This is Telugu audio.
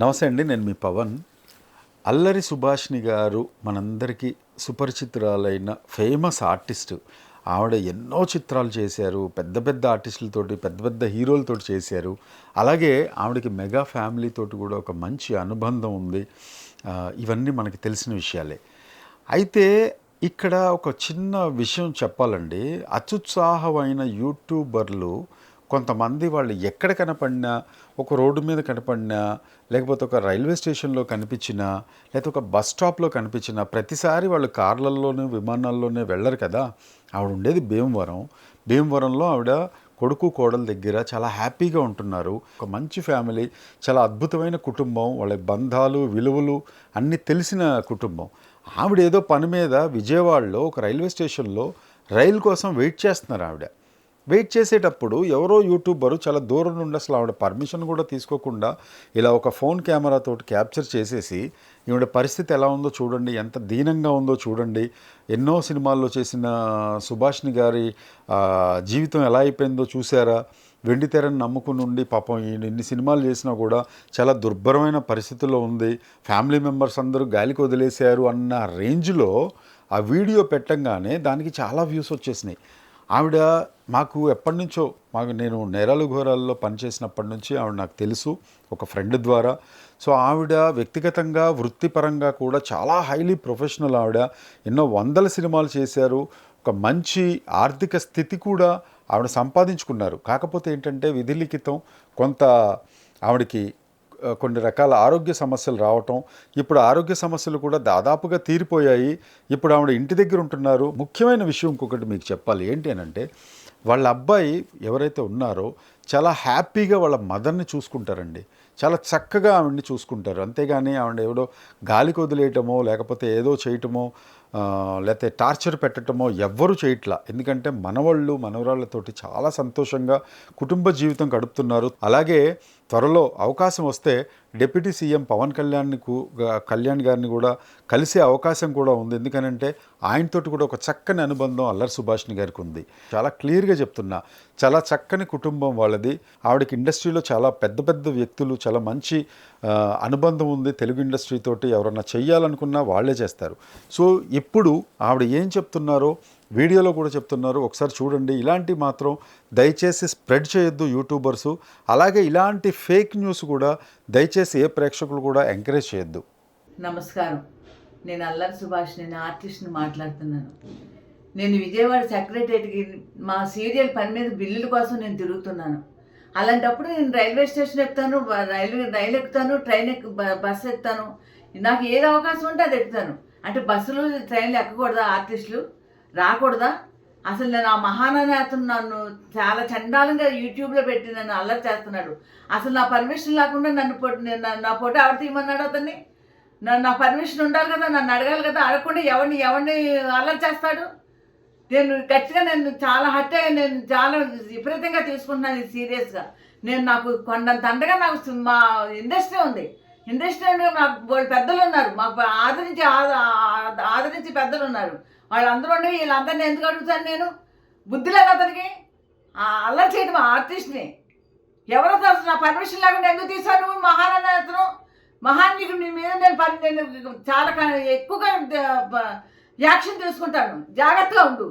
నమస్తే అండి నేను మీ పవన్. అల్లరి సుభాష్ని గారు మనందరికీ సుపరిచితురాలైన ఫేమస్ ఆర్టిస్ట్. ఆవిడ ఎన్నో చిత్రాలు చేశారు పెద్ద పెద్ద ఆర్టిస్టులతోటి పెద్ద పెద్ద హీరోలతో చేశారు. అలాగే ఆవిడకి మెగా ఫ్యామిలీతోటి కూడా ఒక మంచి అనుబంధం ఉంది. ఇవన్నీ మనకి తెలిసిన విషయాలే. అయితే ఇక్కడ ఒక చిన్న విషయం చెప్పాలండి. అత్యుత్సాహమైన యూట్యూబర్లు కొంతమంది వాళ్ళు ఎక్కడ కనపడినా ఒక రోడ్డు మీద కనపడినా లేకపోతే ఒక రైల్వే స్టేషన్లో కనిపించినా లేకపోతే ఒక బస్ స్టాప్లో కనిపించినా ప్రతిసారి వాళ్ళు కార్లల్లోనే విమానాల్లోనే వెళ్ళరు కదా. ఆవిడ ఉండేది భీమవరం. భీమవరంలో ఆవిడ కొడుకు కోడల దగ్గర చాలా హ్యాపీగా ఉంటున్నారు. ఒక మంచి ఫ్యామిలీ చాలా అద్భుతమైన కుటుంబం వాళ్ళ బంధాలు విలువలు అన్నీ తెలిసిన కుటుంబం. ఆవిడ ఏదో పని మీద విజయవాడలో ఒక రైల్వే స్టేషన్లో రైలు కోసం వెయిట్ చేస్తున్నారు ఆవిడ. వెయిట్ చేసేటప్పుడు ఎవరో యూట్యూబరు చాలా దూరం నుండి అసలు ఆవిడ పర్మిషన్ కూడా తీసుకోకుండా ఇలా ఒక ఫోన్ కెమెరాతో క్యాప్చర్ చేసేసి ఈవిడ పరిస్థితి ఎలా ఉందో చూడండి ఎంత దీనంగా ఉందో చూడండి ఎన్నో సినిమాల్లో చేసిన సుభాష్ని గారి జీవితం ఎలా అయిపోయిందో చూసారా వెండి తెరని నమ్ముకుని ఉండి పాపం ఈయన ఎన్ని సినిమాలు చేసినా కూడా చాలా దుర్భరమైన పరిస్థితుల్లో ఉంది. ఫ్యామిలీ మెంబర్స్ అందరూ గాలికి వదిలేశారు అన్న రేంజ్లో ఆ వీడియో పెట్టంగానే దానికి చాలా వ్యూస్ వచ్చేసినాయి. ఆవిడ మాకు ఎప్పటి నుంచో మాకు నేను నేరాలు ఘోరాల్లో పనిచేసినప్పటి నుంచి ఆవిడ నాకు తెలుసు ఒక ఫ్రెండ్ ద్వారా. సో ఆవిడ వ్యక్తిగతంగా వృత్తిపరంగా కూడా చాలా హైలీ ప్రొఫెషనల్ ఆవిడ. ఎన్నో వందల సినిమాలు చేశారు. ఒక మంచి ఆర్థిక స్థితి కూడా ఆవిడ సంపాదించుకున్నారు. కాకపోతే ఏంటంటే విధిలిఖితం కొంత ఆవిడకి కొన్ని రకాల ఆరోగ్య సమస్యలు రావటం. ఇప్పుడు ఆరోగ్య సమస్యలు కూడా దాదాపుగా తీరిపోయాయి. ఇప్పుడు ఆవిడ ఇంటి దగ్గర ఉంటున్నారు. ముఖ్యమైన విషయం ఇంకొకటి మీకు చెప్పాలి. ఏంటి అని అంటే వాళ్ళ అబ్బాయి ఎవరైతే ఉన్నారో చాలా హ్యాపీగా వాళ్ళ మదర్ని చూసుకుంటారండి. చాలా చక్కగా ఆవిడ్ని చూసుకుంటారు. అంతేగాని ఆవిడ ఎవడో గాలికి వదిలేయటమో లేకపోతే ఏదో చేయటమో లేకపోతే టార్చర్ పెట్టటమో ఎవ్వరూ చేయట్లా. ఎందుకంటే మనవాళ్ళు మనవరాళ్ళతోటి చాలా సంతోషంగా కుటుంబ జీవితం గడుపుతున్నారు. అలాగే త్వరలో అవకాశం వస్తే డిప్యూటీ సీఎం పవన్ కళ్యాణ్ని కు- కళ్యాణ్ గారిని కూడా కలిసే అవకాశం కూడా ఉంది. ఎందుకనంటే ఆయనతోటి కూడా ఒక చక్కని అనుబంధం అల్లరి సుభాష్ని గారికి ఉంది. చాలా క్లియర్గా చెప్తున్నా. చాలా చక్కని కుటుంబం వాళ్ళు వాళ్ళది. ఆవిడకి ఇండస్ట్రీలో చాలా పెద్ద పెద్ద వ్యక్తులు చాలా మంచి అనుబంధం ఉంది తెలుగు ఇండస్ట్రీ తోటి. ఎవరన్నా చెయ్యాలనుకున్నా వాళ్ళే చేస్తారు. సో ఇప్పుడు ఆవిడ ఏం చెప్తున్నారో వీడియోలో కూడా చెప్తున్నారు. ఒకసారి చూడండి. ఇలాంటి మాత్రం దయచేసి స్ప్రెడ్ చేయొద్దు యూట్యూబర్సు. అలాగే ఇలాంటి ఫేక్ న్యూస్ కూడా దయచేసి ఏ ప్రేక్షకులు కూడా ఎంకరేజ్ చేయొద్దు. నమస్కారం. నేను అల్లరి సుభాష్ నేను ఆర్టిస్ట్ని మాట్లాడుతున్నాను. నేను విజయవాడ సెక్రటరియట్కి మా సీరియల్ పని మీద బిల్లుల కోసం నేను తిరుగుతున్నాను. అలాంటప్పుడు నేను రైల్వే స్టేషన్ ఎక్కుతాను రైల్వే రైలు రైలు ఎక్కుతాను ట్రైన్ ఎక్కు బస్సు ఎక్కుతాను. నాకు ఏది అవకాశం ఉంటే అది ఎక్కుతాను. అంటే బస్సులు ట్రైన్లు ఎక్కకూడదా ఆర్టిస్టులు? రాకూడదా? అసలు నేను ఆ మహానాథను నన్ను చాలా చండాలంగా యూట్యూబ్లో పెట్టి నన్ను అల్లరి చేస్తున్నాడు. అసలు నా పర్మిషన్ లేకుండా నన్ను పొ- నేను నా- ఫోటో ఎవరు తీయమన్నాడు అతన్ని? నా పర్మిషన్ ఉండాలి కదా నన్ను అడగాలి కదా అడగకుండా ఎవరిని ఎవరిని అల్లరి చేస్తాడు? నేను గట్టిగా నేను చాలా హట్ అయ్యి నేను చాలా విపరీతంగా తీసుకుంటున్నాను సీరియస్గా నేను నాకు కొండంత అండగా నాకు మా ఇండస్ట్రీ ఉంది. ఇండస్ట్రీ అంటే నాకు వాళ్ళు పెద్దలు ఉన్నారు. మాకు ఆదరించి ఆ- ఆదరించి పెద్దలు ఉన్నారు. వాళ్ళందరూ ఉండి వీళ్ళందరినీ ఎందుకు అడుగుతాను నేను? బుద్ధి లేదు అతనికి అల్లరి చేయడం ఆర్టిస్ట్ని. ఎవరో అసలు నా పర్మిషన్ లేకుండా ఎందుకు తీసాను మహారాణ అతను? మహాన్ నీకు నీ మీద నేను పని నేను చాలా ఎక్కువగా యాక్షన్ తీసుకుంటాను జాగ్రత్తగా ఉండు.